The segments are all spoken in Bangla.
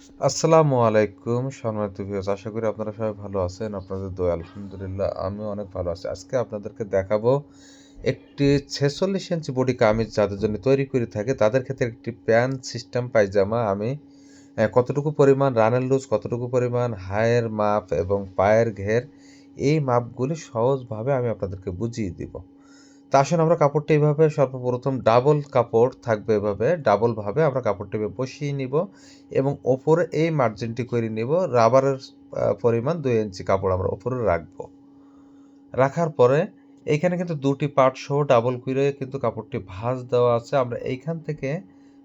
আসসালামু আলাইকুম সম্মানিত ভিউয়ার্স আশা করি আপনারা সবাই ভালো আছেন, আপনাদের দোয়া, আলহামদুলিল্লাহ, আমিও অনেক ভালো আছি। আজকে আপনাদেরকে দেখাবো একটি ছেচল্লিশ ইঞ্চি বডি কামিজ যাদের জন্য তৈরি করে থাকে, তাদের ক্ষেত্রে একটি প্যান্ট সিস্টেম পায়জামা আমি কতটুকু পরিমাণ রানের লুজ, কতটুকু পরিমাণ হায়ের মাপ এবং পায়ের ঘের, এই মাপগুলি সহজভাবে আমি আপনাদেরকে বুঝিয়ে দিব। তা আসুন আমরা কাপড়টা এইভাবে সর্বপ্রথম ডাবল কাপড় থাকবে এভাবে ডাবলভাবে আমরা কাপড়টা বসিয়ে নিব এবং ওপরে এই মার্জিনটি করে নিব। রাবারের পরিমাণ দুই ইঞ্চি কাপড় আমরা ওপরে রাখব। রাখার পরে এইখানে কিন্তু দুটি পার্ট সহ ডাবল করে কিন্তু কাপড়টি ভাঁজ দেওয়া আছে। আমরা এইখান থেকে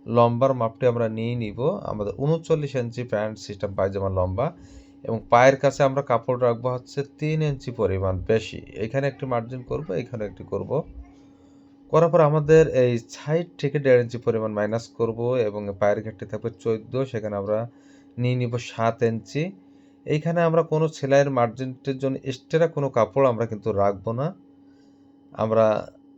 লম্বার মাপটি আমরা নিয়ে নিব। আমাদের উনচল্লিশ ইঞ্চি প্যান্ট সিস্টেম পায়জামা লম্বা। এবং পায়ের কাছে আমরা কাপড় রাখব হচ্ছে তিন ইঞ্চি পরিমাণ বেশি। এখানে একটি মার্জিন করব, এখানে একটি করব। করার পর আমাদের এই সাইড থেকে দেড় ইঞ্চি পরিমাণ মাইনাস করব এবং পায়ের ঘাটটি থাকবে চোদ্দ, সেখানে আমরা নিয়ে নিব সাত ইঞ্চি। এইখানে আমরা কোনো সেলাইয়ের মার্জিনটির জন্য এক্সট্রা কোনো কাপড় আমরা কিন্তু রাখব না। আমরা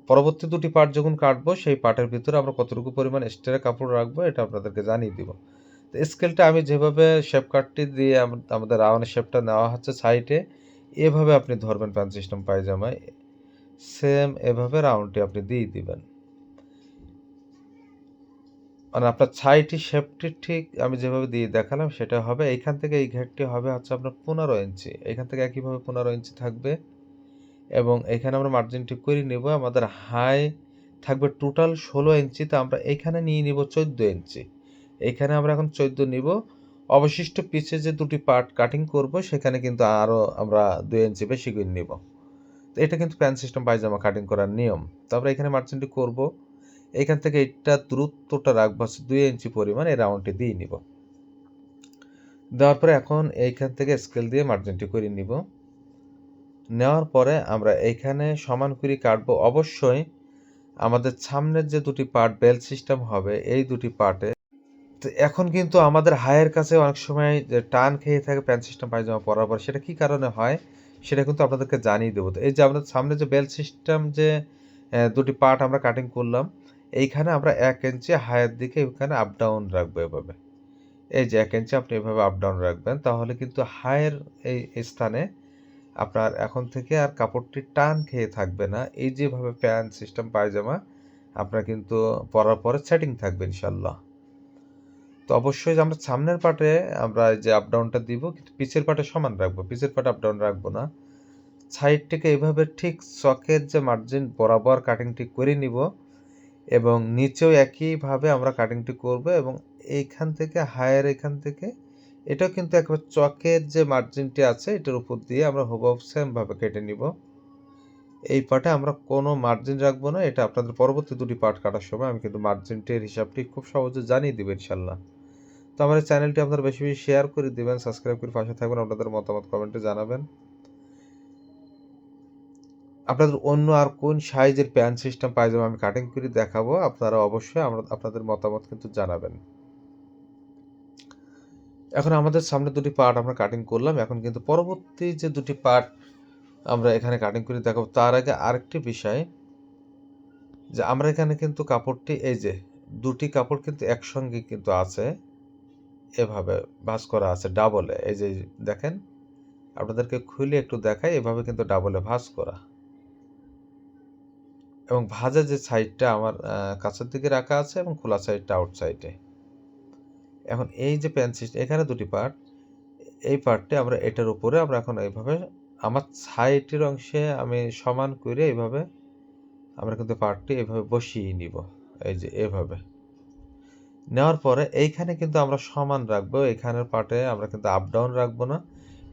পরবর্তী দুটি পার্ট যখন কাটবো, সেই পার্টের ভিতরে আমরা কতটুকু পরিমাণ এক্সট্রা কাপড় রাখব, এটা আপনাদেরকে জানিয়ে দিব। স্কেলটা আমি যেভাবে শেপ কাটটি দিয়ে আমাদের রাউন্ড শেপটা নেওয়া হচ্ছে সাইডে এভাবে আপনি ধরবেন প্যান্ট সিস্টেম পায়জামায়। সেম এভাবে রাউন্ডটি আপনি দিয়ে দিবেন। মানে আপনার ছাইটি শেপটি ঠিক আমি যেভাবে দিয়ে দেখালাম সেটা হবে এইখান থেকে এই ঘেরটি হবে হচ্ছে আপনার পনেরো ইঞ্চি। এখান থেকে একইভাবে পনেরো ইঞ্চি থাকবে এবং এখানে আমরা মার্জিনটি করে নেব, আমাদের হাই থাকবে টোটাল ষোলো ইঞ্চি তো আমরা এখানে নিয়ে নিব চোদ্দ ইঞ্চি। এখানে আমরা এখন চোদ্দ নিব। অবশিষ্ট পিছে যে দুটি পার্ট কাটিং করব, সেখানে কিন্তু আরও আমরা দুই ইঞ্চি বেশি করে নিব। তো এটা কিন্তু প্যান্ট সিস্টেম পায়জামা কাটিং করার নিয়ম। তো আমরা এখানে মার্জিনটি করব। এইখান থেকে এটা দূরত্বটা রাখব দুই ইঞ্চি পরিমাণ, এই রাউন্ডটি দিয়ে নিব। দেওয়ার পরে এখন এইখান থেকে স্কেল দিয়ে মার্জিনটি করে নিব। নেওয়ার পরে আমরা এইখানে সমান করে কাটবো। অবশ্যই আমাদের সামনের যে দুটি পার্ট বেল সিস্টেম হবে, এই দুটি পার্টে তো এখন কিন্তু আমাদের হায়ের কাছে অনেক সময় টান খেয়ে থাকে প্যান্ট সিস্টেম পায়জামা পরার পর, সেটা কি কারণে হয়? সেটা কিন্তু আপনাদেরকে জানিয়ে দেবো। তো এই যে আমাদের সামনে যে বেল সিস্টেম যে দুটি পার্ট আমরা কাটিং করলাম, এইখানে আমরা এক ইঞ্চি হায়ের দিকে এখানে আপ ডাউন রাখব এভাবে। এই যে এক ইঞ্চি আপনি এভাবে আপ ডাউন রাখবেন, তাহলে কিন্তু হায়ের এই এই স্থানে আপনার এখন থেকে আর কাপড়টি টান খেয়ে থাকবে না। এই যেভাবে প্যান্ট সিস্টেম পায়জামা, আপনার কিন্তু পরার পরে সেটিং থাকবে ইনশাল্লাহ তো অবশ্যই যে আমরা সামনের পাটে আমরা যে আপ ডাউনটা দিব, কিন্তু পিছের পাটে সমান রাখব। পিছের পাটে আপ ডাউন রাখব না। সাইড থেকে এভাবে ঠিক চকের যে মার্জিন বরাবর কাটিংটি করে নিব এবং নিচেও একইভাবে আমরা কাটিংটি করব এবং এইখান থেকে হায়ার এখান থেকে, এটাও কিন্তু একবার চকের যে মার্জিনটি আছে, এটার উপর দিয়ে আমরা হুবহু সেমভাবে কেটে নিব। এই পার্টে আমরা কোনো মার্জিন রাখব না, এটা আপনাদের পরবর্তী দুটি পার্ট কাটার সময় আমি কিন্তু মার্জিনটির হিসাবটি খুব সহজে জানিয়ে দেবো ইনশাল্লাহ। তো আমার চ্যানেলটি আপনারা বেশি বেশি শেয়ার করে দিবেন সাবস্ক্রাইব করে পাশে থাকবেন, আপনাদের মতামত কমেন্টে জানাবেন। আপনাদের অন্য আর কোন সাইজের প্যান্ট সিস্টেম পায়জামা আমি কাটিং করে দেখাবো, আপনারা অবশ্যই আমরা, আপনাদের মতামত কিন্তু জানাবেন। এখন আমাদের সামনে দুটি পার্ট আমরা কাটিং করলাম, এখন কিন্তু পরবর্তী যে দুটি পার্ট আমরা এখানে কাটিং করে দেখাবো, তার আগে আরেকটি বিষয়, যে আমরা এখানে কিন্তু কাপড়টি, এই যে দুটি কাপড় কিন্তু একসঙ্গে কিন্তু আছে। এভাবে ভাঁজ করা আছে ডাবলে এই যে দেখেন, আপনাদেরকে খুলে একটু দেখাই, এভাবে কিন্তু ডাবলে ভাঁজ করা। এবং ভাজা যে সাইডটা আমার কাছের দিকে রাখা আছে এবং খোলা সাইডটা আউট সাইডে এখন এই যে সিস্টেম এখানে দুটি পার্ট এই পার্টটি আমরা এটার উপরে আমরা এখন এইভাবে আমার সাইডের অংশে আমি সমান করে এইভাবে আমরা কিন্তু পার্টটি এইভাবে বসিয়ে নিব। এই যে এভাবে। নেওয়ার পরে এইখানে কিন্তু আমরা সমান রাখব, এখানের পার্টে আমরা কিন্তু আপ ডাউন রাখব না।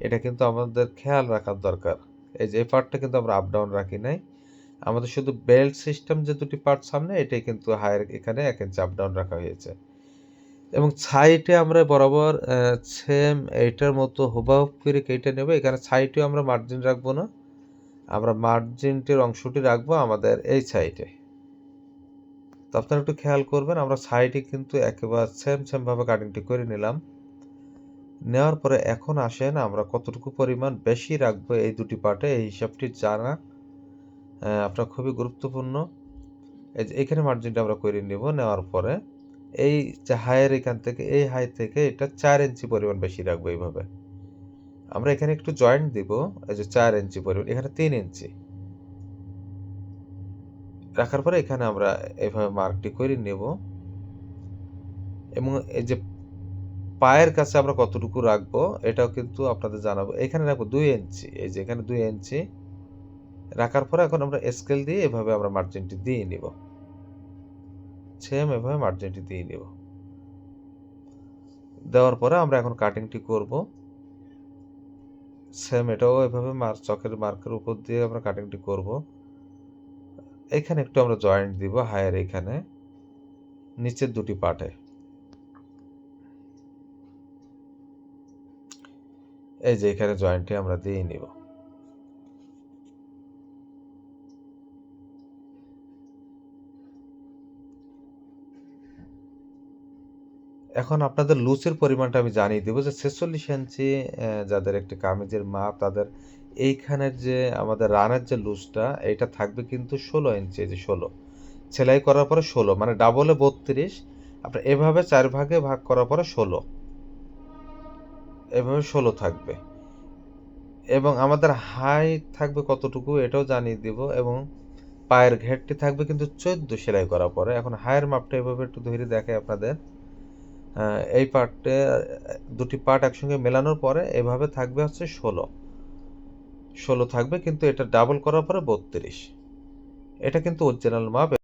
এটা কিন্তু আমাদের খেয়াল রাখার দরকার। এই যে এই পার্টটা কিন্তু আমরা আপ ডাউন রাখি নাই। আমাদের শুধু বেল্ট সিস্টেম যে দুটি পার্ট সামনে, এটাই কিন্তু হায়ার এখানে এক ইঞ্চি আপ ডাউন রাখা হয়েছে। এবং সাইডে আমরা বরাবর সেম এইটার মতো হুবাহুব করে কেটে নেব। এখানে সাইডেও আমরা মার্জিন রাখব না। আমরা মার্জিনটির অংশটি রাখব আমাদের এই সাইডে তো আপনারা একটু খেয়াল করবেন আমরা সাইডে কিন্তু একেবারে সেম সেমভাবে কাটিংটি করে নিলাম। নেওয়ার পরে এখন আসেন আমরা কতটুকু পরিমাণ বেশি রাখব এই দুটি পার্টে এই হিসাবটি জানা। আহ, আপনার খুবই গুরুত্বপূর্ণ। এই যে এখানে মার্জিনটা আমরা করে নেব নেওয়ার পরে। এই যে হাইয়ের এখান থেকে এই হাই থেকে এটা চার ইঞ্চি পরিমাণ বেশি রাখব এইভাবে। আমরা এখানে একটু জয়েন্ট দিব এই যে চার ইঞ্চি পরিমাণ এখানে তিন ইঞ্চি। রাখার পরে এখানে আমরা এভাবে মার্কটি করে নেব। এবং এই যে পায়ের কাছে আমরা কতটুকু রাখব, এটাও কিন্তু আপনাদের জানাব। এখানে রাখব দুই ইঞ্চি। এই যে এখানে দুই ইঞ্চি রাখার পরে এখন আমরা স্কেল দিয়ে এভাবে আমরা মার্জিনটি দিয়ে নিব। সেম এভাবে মার্জিনটি দিয়ে নিব। দেওয়ার পরে আমরা এখন কাটিংটি করব। সেম এটাও এভাবে মার চকের মার্কের উপর দিয়ে আমরা কাটিংটি করব। এখানে একটু আমরা জয়েন্ট দিব হায়ার এখানে, নিচের দুটি পার্টে। এই যে এখানে জয়েন্টটি আমরা দিয়ে নিব। এখন আপনাদের লুচের পরিমাণটা আমি জানিয়ে দেবো যে ছেচল্লিশ ইঞ্চি যাদের একটি কামিজের মাপ, তাদের এইখানের যে আমাদের রানের যে লুজটা এটা থাকবে কিন্তু ষোলো ইঞ্চি যে ষোলো। সেলাই করার পরে ষোলো মানে ডাবলে বত্রিশ, আপনার এভাবে চার ভাগে ভাগ করার পরে ষোলো। এভাবে ষোলো থাকবে। এবং আমাদের হাই থাকবে কতটুকু এটাও জানিয়ে দিব, এবং পায়ের ঘেরটি থাকবে কিন্তু চোদ্দ সেলাই করার পরে। এখন হায়ের মাপটা এভাবে একটু ধরে দেখে আপনাদের। এই পার্টে, দুটি পার্ট একসঙ্গে মেলানোর পরে এভাবে থাকবে হচ্ছে ষোলো। ষোলো থাকবে কিন্তু এটা ডাবল করার পরে বত্রিশ। এটা কিন্তু অরিজিনাল মাপ